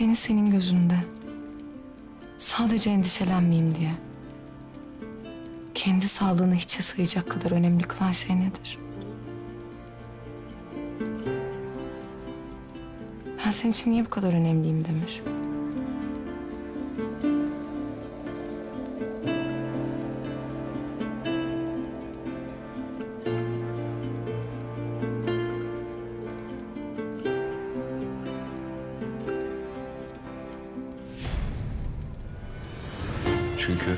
Beni senin gözünde sadece endişelenmeyeyim diye kendi sağlığını hiçe sayacak kadar önemli kılan şey nedir? Ben senin için niye bu kadar önemliyim Demir? Çünkü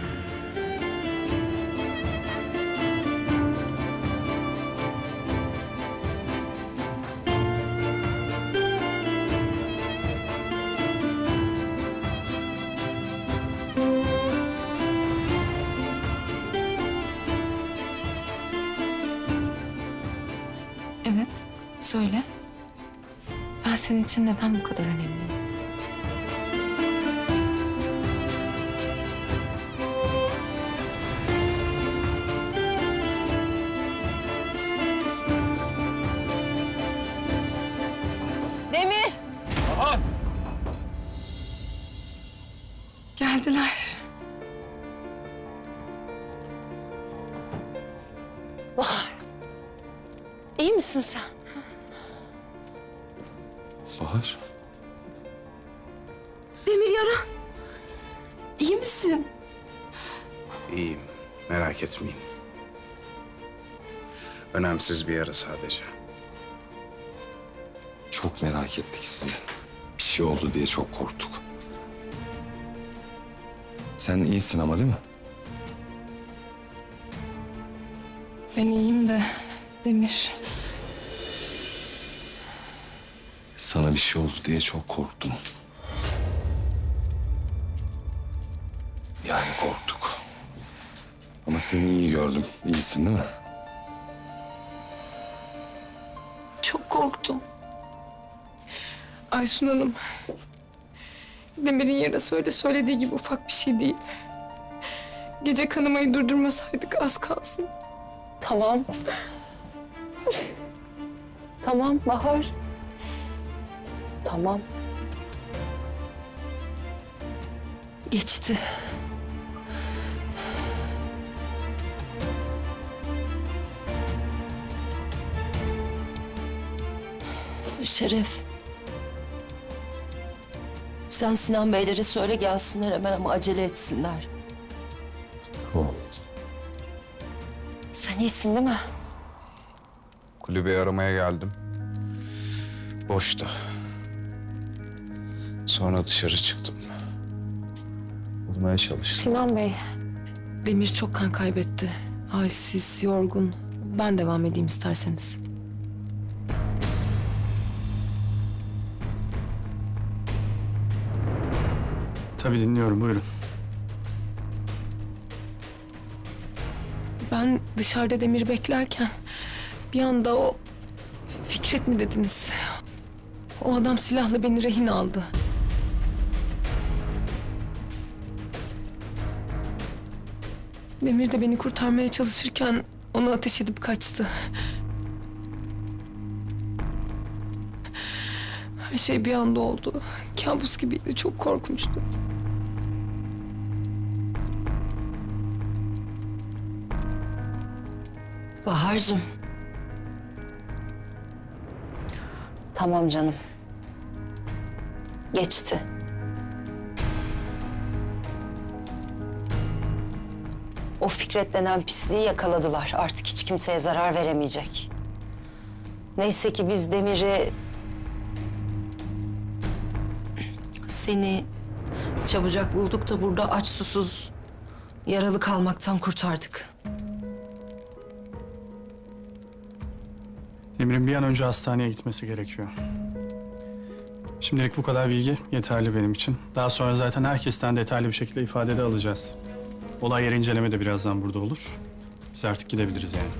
Evet, söyle. Ben senin için neden bu kadar önemliyim? Demir! Geldiler. Bahar. İyi misin sen? Bahar. Demir yara. İyi misin? İyiyim. Merak etmeyin. Önemsiz bir yara sadece. Çok merak ettik sizi. Bir şey oldu diye çok korktuk. Sen iyisin ama değil mi? Ben iyiyim de Demir. Sana bir şey oldu diye çok korktum. Yani korktuk. Ama seni iyi gördüm. İyisin değil mi? Çok korktum. Aysun Hanım. Demir'in yarası öyle söylediği gibi ufak bir şey değil. Gece kanamayı durdurmasaydık az kalsın. Tamam. Tamam Bahar. Tamam. Geçti. Şeref. Sen Sinan Beylere söyle gelsinler hemen ama acele etsinler. Tamam. Sen iyisin değil mi? Kulübeyi aramaya geldim. Boştu. Sonra dışarı çıktım. Bulmaya çalıştım. Sinan Bey. Demir çok kan kaybetti. Halsiz, yorgun. Ben devam edeyim isterseniz. Tabii dinliyorum buyurun. Ben dışarıda Demir beklerken bir anda o Fikret mi dediniz? O adam silahla beni rehin aldı. Demir de beni kurtarmaya çalışırken onu ateş edip kaçtı. Her şey bir anda oldu. Kabus gibiydi, çok korkunçtu. Bahar'cığım. Tamam canım. Geçti. O Fikret denen pisliği yakaladılar. Artık hiç kimseye zarar veremeyecek. Neyse ki biz Demir'i... Seni çabucak bulduk da burada aç susuz yaralı kalmaktan kurtardık. Demir'in bir an önce hastaneye gitmesi gerekiyor. Şimdilik bu kadar bilgi yeterli benim için. Daha sonra zaten herkesten detaylı bir şekilde ifade de alacağız. Olay yeri inceleme de birazdan burada olur. Biz artık gidebiliriz yani.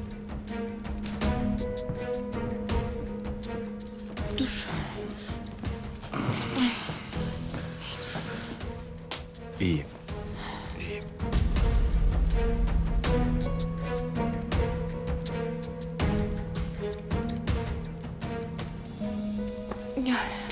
İyiyim. Yeah.